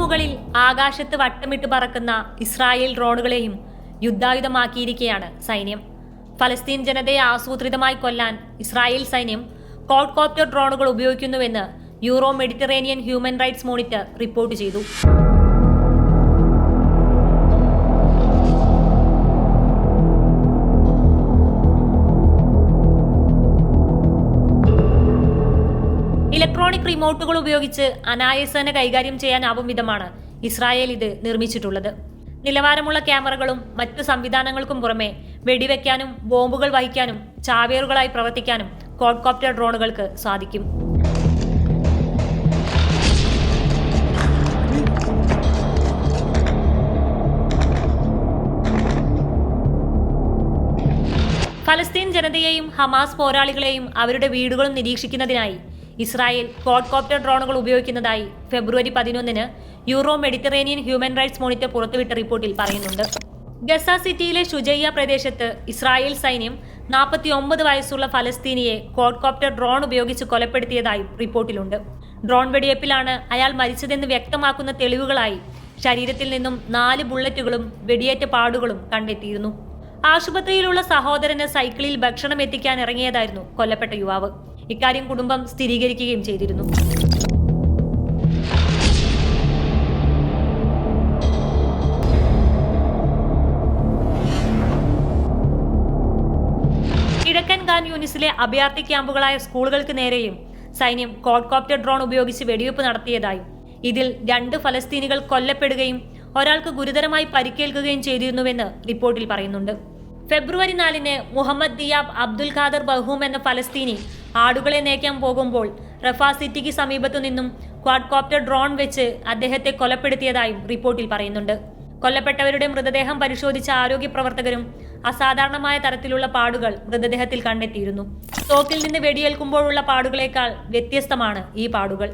മുകളിൽ ആകാശത്ത് വട്ടമിട്ട് പറക്കുന്ന ഇസ്രായേൽ ഡ്രോണുകളെയും യുദ്ധായുധമാക്കിയിരിക്കുകയാണ് സൈന്യം. ഫലസ്തീൻ ജനതയെ ആസൂത്രിതമായി കൊല്ലാൻ ഇസ്രായേൽ സൈന്യം കോഡ്കോപ്റ്റർ ഡ്രോണുകൾ ഉപയോഗിക്കുന്നുവെന്ന് Euro Mediterranean human rights monitor report ചെയ്തു. ഇലക്ട്രോണിക് റിമോട്ടുകൾ ഉപയോഗിച്ച് അനായാസേന കൈകാര്യം ചെയ്യാനാവും വിധമാണ് ഇസ്രായേൽ ഇത് നിർമ്മിച്ചിട്ടുള്ളത്. നിലവാരമുള്ള ക്യാമറകളും മറ്റ് സംവിധാനങ്ങൾക്കും പുറമെ വെടിവെക്കാനും ബോംബുകൾ വഹിക്കാനും ചാവേറുകളായി പ്രവർത്തിക്കാനും കോഡ്കോപ്റ്റർ ഡ്രോണുകൾക്ക് സാധിക്കും. ഫലസ്തീൻ ജനതയെയും ഹമാസ് പോരാളികളെയും അവരുടെ വീടുകളും നിരീക്ഷിക്കുന്നതിനായി ഇസ്രായേൽ ക്വാഡ്കോപ്റ്റർ ഡ്രോണുകൾ ഉപയോഗിക്കുന്നതായി ഫെബ്രുവരി പതിനൊന്നിന് Euro Mediterranean human rights monitor പുറത്തുവിട്ട റിപ്പോർട്ടിൽ പറയുന്നുണ്ട്. ഗസ സിറ്റിയിലെ ഷുജയ്യ പ്രദേശത്ത് ഇസ്രായേൽ സൈന്യം നാൽപ്പത്തി ഒമ്പത് വയസ്സുള്ള ഫലസ്തീനിയെ ക്വാഡ്കോപ്റ്റർ ഡ്രോൺ ഉപയോഗിച്ച് കൊലപ്പെടുത്തിയതായും റിപ്പോർട്ടിലുണ്ട്. ഡ്രോൺ വെടിവയ്പ്പിലാണ് അയാൾ മരിച്ചതെന്ന് വ്യക്തമാക്കുന്ന തെളിവുകളായി ശരീരത്തിൽ നിന്നും നാല് ബുള്ളറ്റുകളും വെടിയേറ്റ പാടുകളും കണ്ടെത്തിയിരുന്നു. ആശുപത്രിയിലുള്ള സഹോദരന് സൈക്കിളിൽ ഭക്ഷണം എത്തിക്കാൻ ഇറങ്ങിയതായിരുന്നു കൊല്ലപ്പെട്ട യുവാവ്. ഇക്കാര്യം കുടുംബം സ്ഥിരീകരിക്കുകയും ചെയ്തിരുന്നു. കിഴക്കൻ ഖാൻ യൂണിസിലെ അഭയാർത്ഥി ക്യാമ്പുകളായ സ്കൂളുകൾക്ക് നേരെയും സൈന്യം കോഡ്കോപ്റ്റർ ഡ്രോൺ ഉപയോഗിച്ച് വെടിവെപ്പ് നടത്തിയതായും. ഇതിൽ രണ്ട് ഫലസ്തീനികൾ കൊല്ലപ്പെടുകയും ഒരാൾക്ക് ഗുരുതരമായി പരിക്കേൽക്കുകയും ചെയ്തിരുന്നുവെന്ന് റിപ്പോർട്ടിൽ പറയുന്നുണ്ട്. ഫെബ്രുവരി നാലിന് മുഹമ്മദ് ദിയാബ് അബ്ദുൽ ഖാദർ ബഹൂം എന്ന ഫലസ്തീനി ആടുകളെ നേക്കാൻ പോകുമ്പോൾ റഫാ സിറ്റിക്ക് സമീപത്തു നിന്നും ക്വാഡ്കോപ്റ്റർ ഡ്രോൺ വെച്ച് അദ്ദേഹത്തെ കൊലപ്പെടുത്തിയതായും റിപ്പോർട്ടിൽ പറയുന്നുണ്ട്. കൊല്ലപ്പെട്ടവരുടെ മൃതദേഹം പരിശോധിച്ച ആരോഗ്യ പ്രവർത്തകരും അസാധാരണമായ തരത്തിലുള്ള പാടുകൾ മൃതദേഹത്തിൽ കണ്ടെത്തിയിരുന്നു. തോക്കിൽ നിന്ന് വെടിയേൽക്കുമ്പോഴുള്ള പാടുകളേക്കാൾ വ്യത്യസ്തമാണ് ഈ പാടുകൾ.